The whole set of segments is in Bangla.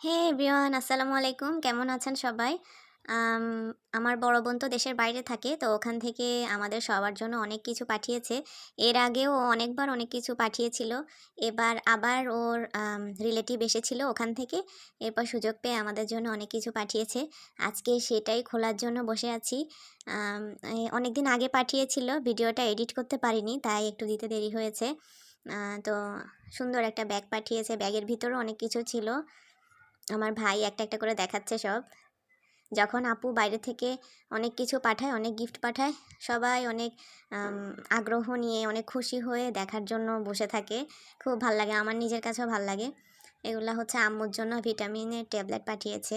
হে এভরিওয়ান আসসালামু আলাইকুম। কেমন আছেন সবাই? আমার বড় বোন তো দেশের বাইরে থাকে, তো ওখান থেকে আমাদের সবার জন্য অনেক কিছু পাঠিয়েছে। এর আগেও অনেকবার অনেক কিছু পাঠিয়েছিল। এবার আবার ওর রিলেটিভ এসেছিল ওখান থেকে। এরপর সুযোগ পেয়ে আমাদের জন্য অনেক কিছু পাঠিয়েছে। আজকে সেটাই খোলার জন্য বসে আছি। অনেক দিন আগে পাঠিয়েছিল, ভিডিওটা এডিট করতে পারিনি, তাই একটু দিতে দেরি হয়েছে। তো সুন্দর একটা ব্যাগ পাঠিয়েছে, ব্যাগের ভিতরেও অনেক কিছু ছিল। আমার ভাই একটা একটা করে দেখাচ্ছে সব। যখন আপু বাইরে থেকে অনেক কিছু পাঠায়, অনেক গিফট পাঠায়, সবাই অনেক আগ্রহ নিয়ে, অনেক খুশি হয়ে দেখার জন্য বসে থাকে। খুব ভালো লাগে, আমার নিজের কাছেও ভালো লাগে। এগুলো হচ্ছে আম্মুর জন্য ভিটামিনের ট্যাবলেট পাঠিয়েছে।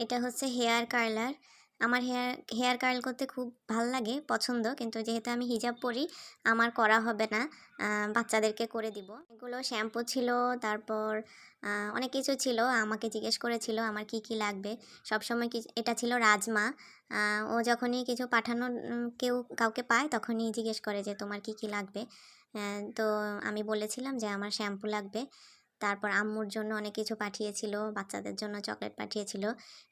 এটা হচ্ছে হেয়ার কার্লার। আমার হেয়ার হেয়ার কার্ল করতে খুব ভালো লাগে পছন্দ। কিন্তু যেহেতু আমি হিজাব পরি আমার করা হবে না। বাচ্চাদেরকে করে দিব। এগুলো শ্যাম্পু ছিল তারপর অনেক কিছু ছিল। আমাকে জিজ্ঞেস করেছিল আমার কি কি লাগবে? সবসময় কি এটা ছিল রাজমা। ও যখনই কিছু পাঠানোর উম, কেউ কাউকে পায় তখনই জিজ্ঞেস করে যে তোমার কি কি লাগবে? তো আমি বলেছিলাম যে আমার শ্যাম্পু লাগবে। তারপর আম্মুর জন্য অনেক কিছু পাঠিয়েছিল, বাচ্চাদের জন্য চকলেট পাঠিয়েছিল।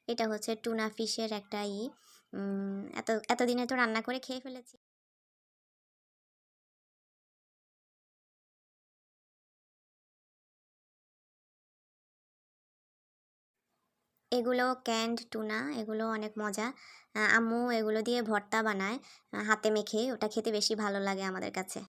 এটা হচ্ছে টুনা ফিশের একটা ই। এত, এতদিনে তো রান্না করে খেয়ে ফেলেছি। এগুলো ক্যান্ড টুনা এগুলো অনেক মজা। আম্মু এগুলো দিয়ে ভর্তা বানায় হাতে মেখে। ওটা খেতে বেশি ভালো লাগে আমাদের কাছে।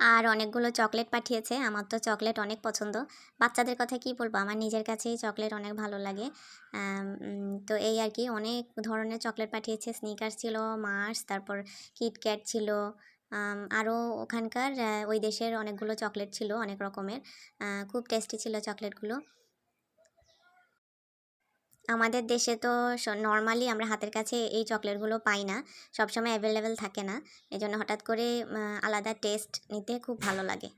আর অনেকগুলো চকলেট পাঠিয়েছে। আমার তো চকলেট অনেক পছন্দ। বাচ্চাদের কথা কি বলব? আমার নিজের কাছেই চকলেট অনেক ভালো লাগে। তো এই আর কি। অনেক ধরনের চকলেট পাঠিয়েছে। স্নিকার ছিল, মার্স, তারপর কিটক্যাট ছিল আরও ওখানকার ওই দেশের অনেকগুলো চকলেট ছিল অনেক রকমের। খুব টেস্টি ছিল চকলেটগুলো। আমাদের দেশে তো নর্মালি আমরা হাতের কাছে এই চকলেটগুলো পাই না। সবসময় অ্যাভেলেবেল থাকে না। এজন্য হঠাৎ করে আলাদা টেস্ট নিতে খুব ভালো লাগে।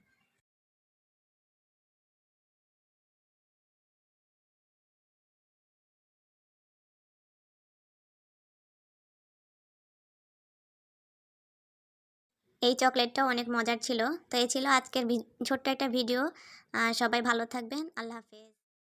এই চকলেটটাও অনেক মজার ছিল। তো এই ছিল আজকের ছোট্ট একটা ভিডিও। সবাই ভালো থাকবেন। আল্লাহ হাফেজ।